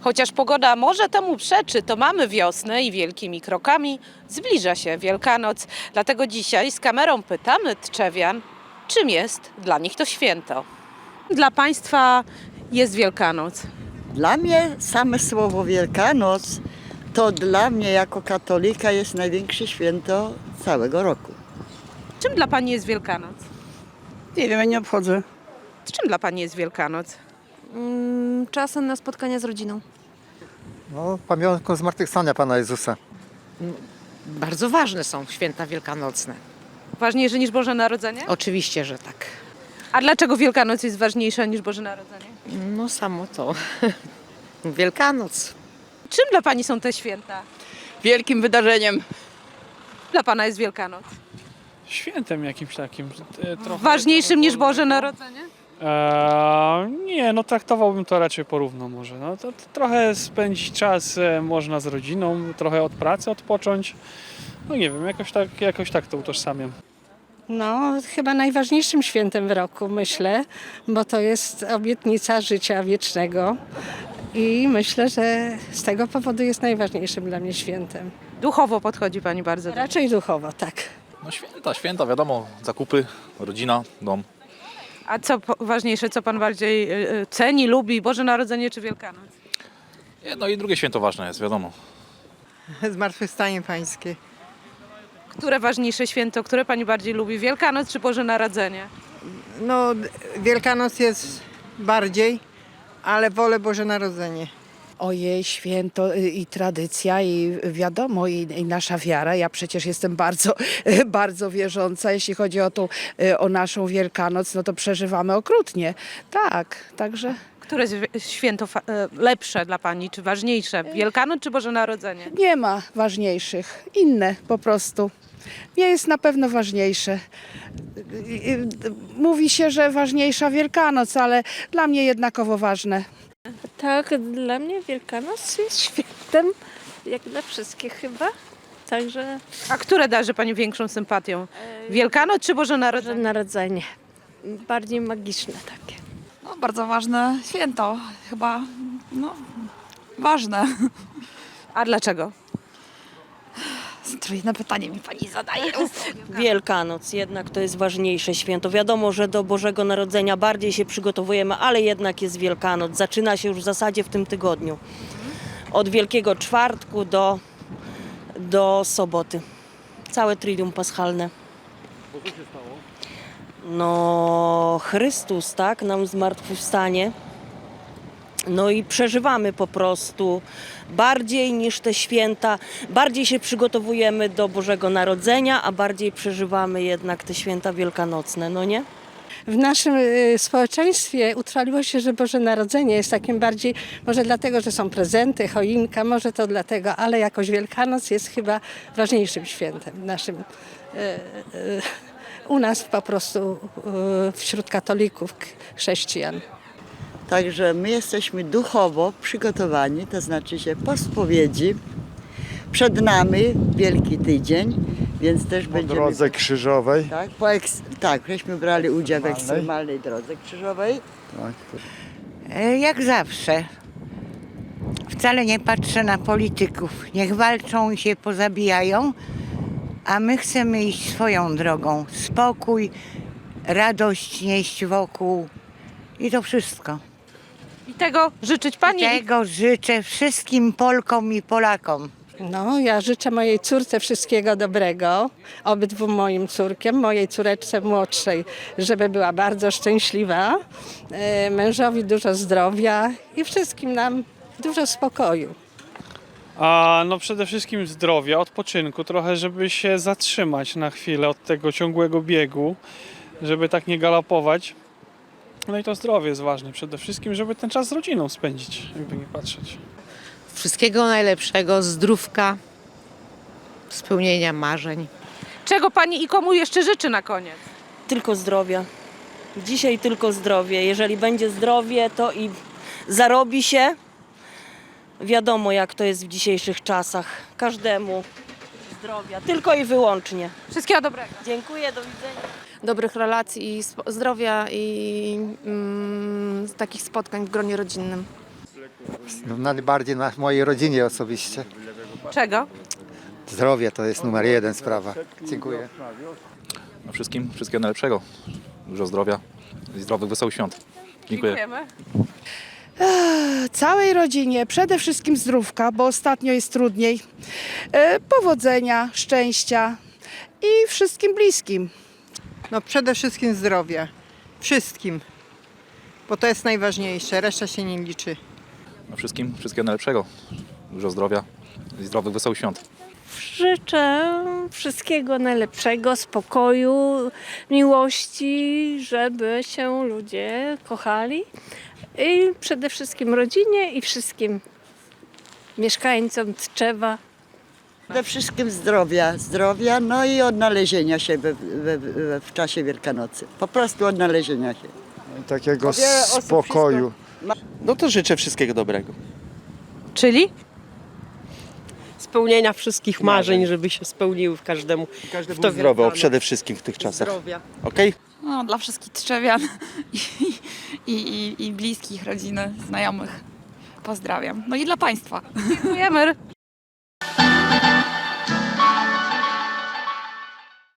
Chociaż pogoda może temu przeczy, to mamy wiosnę i wielkimi krokami zbliża się Wielkanoc. Dlatego dzisiaj z kamerą pytamy Tczewian, czym jest dla nich to święto. Dla Państwa jest Wielkanoc. Dla mnie same słowo Wielkanoc to dla mnie jako katolika jest największe święto całego roku. Czym dla Pani jest Wielkanoc? Nie wiem, ja nie obchodzę. Czym dla Pani jest Wielkanoc? Mm, czasem na spotkania z rodziną. No, pamiątką zmartwychwstania Pana Jezusa. Bardzo ważne są święta wielkanocne. Ważniejsze niż Boże Narodzenie? Oczywiście, że tak. A dlaczego Wielkanoc jest ważniejsza niż Boże Narodzenie? No samo to. Wielkanoc. Czym dla Pani są te święta? Wielkim wydarzeniem. Dla Pana jest Wielkanoc. świętem jakimś takim. e, Trochę, Ważniejszym niż Boże Narodzenie? Eee, nie, no traktowałbym to raczej porówno może. No, to, to trochę spędzić czas e, można z rodziną, trochę od pracy odpocząć. No nie wiem, jakoś tak, jakoś tak to utożsamiam. No, chyba najważniejszym świętem w roku, myślę, bo to jest obietnica życia wiecznego. I myślę, że z tego powodu jest najważniejszym dla mnie świętem. Duchowo podchodzi Pani bardzo. do- Raczej duchowo, tak. No święta, święta, wiadomo, zakupy, rodzina, dom. A co po- ważniejsze, co Pan bardziej y, y, ceni, lubi, Boże Narodzenie czy Wielkanoc? Jedno i drugie święto ważne jest, wiadomo. Zmartwychwstanie pańskie. Które ważniejsze święto, które Pani bardziej lubi, Wielkanoc czy Boże Narodzenie? No, Wielkanoc jest bardziej, ale wolę Boże Narodzenie. Ojej, święto y, i tradycja i wiadomo, i, i nasza wiara. Ja przecież jestem bardzo, bardzo wierząca. Jeśli chodzi o, tą, y, o naszą Wielkanoc, no to przeżywamy okrutnie. Tak, także Które święto y, lepsze dla Pani, czy ważniejsze, Wielkanoc czy Boże Narodzenie? nie ma ważniejszych. Inne po prostu. Nie jest na pewno ważniejsze. Mówi się, że ważniejsza Wielkanoc, ale dla mnie jednakowo ważne. Tak, dla mnie Wielkanoc jest świętem, jak dla wszystkich chyba. Także A które darzy Pani większą sympatią? Wielkanoc czy Boże Boże Narodzenie? Narodzenie. Bardziej magiczne takie. No, bardzo ważne święto, chyba no, ważne. A dlaczego? Trudne pytanie mi pani zadaje. Wielkanoc, jednak to jest ważniejsze święto. Wiadomo, że do Bożego Narodzenia bardziej się przygotowujemy, ale jednak jest Wielkanoc. Zaczyna się już w zasadzie w tym tygodniu. Od Wielkiego Czwartku do, do soboty. Całe Tridium Paschalne. No, Chrystus, tak, nam zmartwychwstanie. No i przeżywamy po prostu bardziej niż te święta, bardziej się przygotowujemy do Bożego Narodzenia, a bardziej przeżywamy jednak te święta wielkanocne, no nie? W naszym y, społeczeństwie utrwaliło się, że Boże Narodzenie jest takim bardziej, może dlatego, że są prezenty, choinka, może to dlatego, ale jakoś Wielkanoc jest chyba ważniejszym świętem naszym. y, y, U nas po prostu wśród katolików, chrześcijan. Także my jesteśmy duchowo przygotowani, to znaczy się po spowiedzi. Przed nami Wielki Tydzień, więc też Po będziemy... drodze krzyżowej. Tak, po eks- tak, żeśmy brali udział w Ekstremalnej. ekstremalnej drodze krzyżowej. Tak. E, Jak zawsze. Wcale nie patrzę na polityków. Niech walczą i się pozabijają, a my chcemy iść swoją drogą. Spokój, radość nieść wokół i to wszystko. I tego życzyć Pani. Tego życzę wszystkim Polkom i Polakom. No, ja życzę mojej córce wszystkiego dobrego, obydwu moim córkiem, mojej córeczce młodszej, żeby była bardzo szczęśliwa, e, mężowi dużo zdrowia i wszystkim nam dużo spokoju. A no przede wszystkim zdrowia, odpoczynku, trochę żeby się zatrzymać na chwilę od tego ciągłego biegu, żeby tak nie galopować. No i to zdrowie jest ważne przede wszystkim, żeby ten czas z rodziną spędzić, jakby nie patrzeć. Wszystkiego najlepszego, zdrówka, spełnienia marzeń. Czego Pani i komu jeszcze życzy na koniec? Tylko zdrowia. Dzisiaj tylko zdrowie. Jeżeli będzie zdrowie, to i zarobi się. Wiadomo, jak to jest w dzisiejszych czasach. Każdemu zdrowia, tylko i wyłącznie. Wszystkiego dobrego. Dziękuję, do widzenia. Dobrych relacji, i zdrowia i mm, takich spotkań w gronie rodzinnym. No, najbardziej na mojej rodzinie osobiście. Czego? Zdrowie to jest numer jeden sprawa. Dziękuję. No wszystkim wszystkiego najlepszego. Dużo zdrowia i zdrowych, wesołych świąt. Dziękuję. Dziękujemy. Całej rodzinie przede wszystkim zdrówka, bo ostatnio jest trudniej. E, Powodzenia, szczęścia i wszystkim bliskim. No przede wszystkim zdrowia. Wszystkim. Bo to jest najważniejsze, reszta się nie liczy. No wszystkim wszystkiego najlepszego. Dużo zdrowia i zdrowych, wesołych świąt. Życzę wszystkiego najlepszego, spokoju, miłości, żeby się ludzie kochali. I przede wszystkim rodzinie i wszystkim mieszkańcom Tczewa. Przede wszystkim zdrowia, zdrowia, no i odnalezienia się we, we, we, w czasie Wielkanocy. Po prostu odnalezienia się. Takiego Wiele osób spokoju. No to życzę wszystkiego dobrego. Czyli? Spełnienia wszystkich marzeń, żeby się spełniły w każdemu. Każdy W to był zdrowy, o, przede wszystkim w tych czasach. Zdrowia. Okej? No, dla wszystkich trzewian i, i, i, i bliskich, rodziny, znajomych. Pozdrawiam. No i dla Państwa. Dziękujemy.